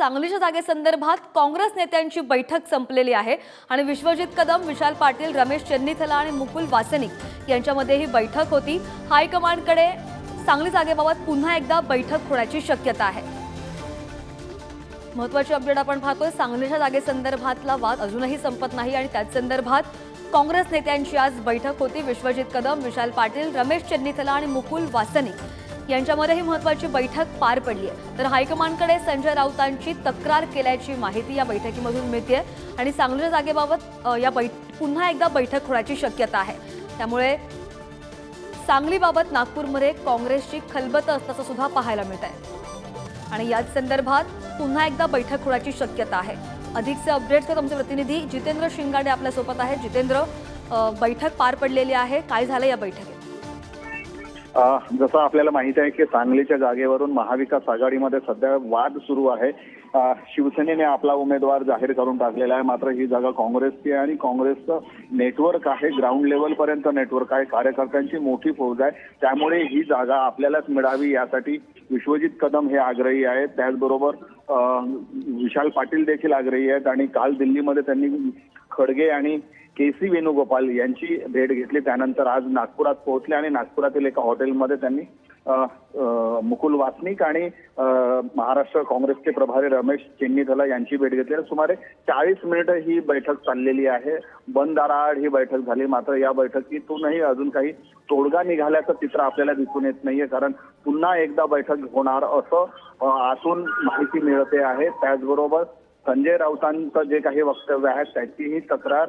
सांगलीच्या जागेसंदर्भात काँग्रेस नेत्यांची बैठक संपलेली आहे. आणि विश्वजित कदम विशाल पाटील रमेश चेन्नीथला आणि मुकुल वासनिक यांच्यामध्ये ही बैठक होती. हायकमांडकडे सांगली जागेबाबत पुन्हा एकदा बैठक होण्याची शक्यता आहे. महत्वाची अपडेट आपण पाहतोय. सांगलीच्या जागेसंदर्भातला वाद अजूनही संपत नाही आणि त्याच संदर्भात काँग्रेस नेत्यांची आज बैठक होती. विश्वजित कदम विशाल पाटील रमेश चेन्नीथला आणि मुकुल वासनिक यांच्यामध्ये ही महत्वाची बैठक पार पडली आहे. तर हायकमांडकडे संजय राऊतांची तक्रार केल्याची माहिती या बैठकीमधून मिळते आणि सांगलीच्या जागेबाबत या बैठ पुन्हा एकदा बैठक होण्याची शक्यता आहे. त्यामुळे सांगलीबाबत नागपूरमध्ये काँग्रेसची खलबत असल्याचं सुद्धा पाहायला मिळत आहे आणि याच संदर्भात पुन्हा एकदा बैठक होण्याची शक्यता आहे. अधिकचे अपडेट्स आमचे प्रतिनिधी जितेंद्र शिंगाडे आपल्यासोबत आहेत. जितेंद्र बैठक पार पडलेली आहे. काय झालं या बैठकीत? जसं आपल्याला माहिती आहे की सांगलीच्या जागेवरून महाविकास आघाडीमध्ये सध्या वाद सुरू आहे. शिवसेनेने आपला उमेदवार जाहीर करून टाकलेला आहे. मात्र ही जागा काँग्रेसची आहे आणि काँग्रेसचं नेटवर्क आहे. ग्राउंड लेवलपर्यंत नेटवर्क आहे. कार्यकर्त्यांची मोठी फौज आहे. त्यामुळे ही जागा आपल्यालाच मिळावी यासाठी विश्वजित कदम हे आग्रही आहेत. त्याचबरोबर विशाल पाटील देखील आग्रही आहेत. आणि काल दिल्लीमध्ये त्यांनी खडगे आणि के सी वेणुगोपाल यांची भेट घेतली. त्यानंतर आज नागपुरात पोहोचले आणि नागपुरातील एका हॉटेलमध्ये त्यांनी मुकुल वासनिक आणि महाराष्ट्र काँग्रेसचे प्रभारी रमेश चेन्नीथला यांची भेट घेतली. आणि सुमारे चाळीस मिनिटं ही बैठक चाललेली आहे. बंदाराड ही बैठक झाली. मात्र या बैठकीतूनही अजून काही तोडगा निघाल्याचं चित्र आपल्याला दिसून येत नाहीये. कारण पुन्हा एकदा बैठक होणार असं आतून माहिती मिळते आहे. त्याचबरोबर संजय राऊतांचं जे काही वक्तव्य आहे त्याचीही तक्रार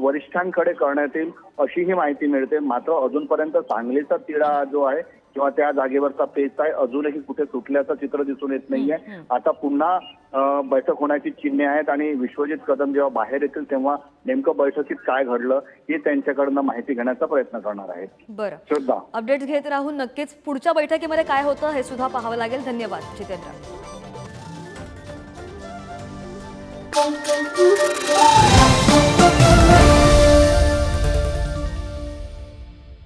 वरिष्ठांकडे करण्यात येईल अशीही माहिती मिळते. मात्र अजूनपर्यंत सांगलीचा तिढा जो आहे किंवा त्या जागेवरचा पेच आहे अजूनही कुठे सुटल्याचं चित्र दिसून येत नाहीये. आता पुन्हा बैठक होण्याची चिन्हे आहेत आणि विश्वजित कदम जेव्हा बाहेर येतील तेव्हा नेमकं बैठकीत काय घडलं हे त्यांच्याकडनं माहिती घेण्याचा प्रयत्न करणार आहेत. बरं. श्रद्धा. अपडेट्स घेत राहून नक्कीच पुढच्या बैठकीमध्ये काय होतं हे सुद्धा पाहावं लागेल. धन्यवाद Jitendra. pom, pom, pom, pom.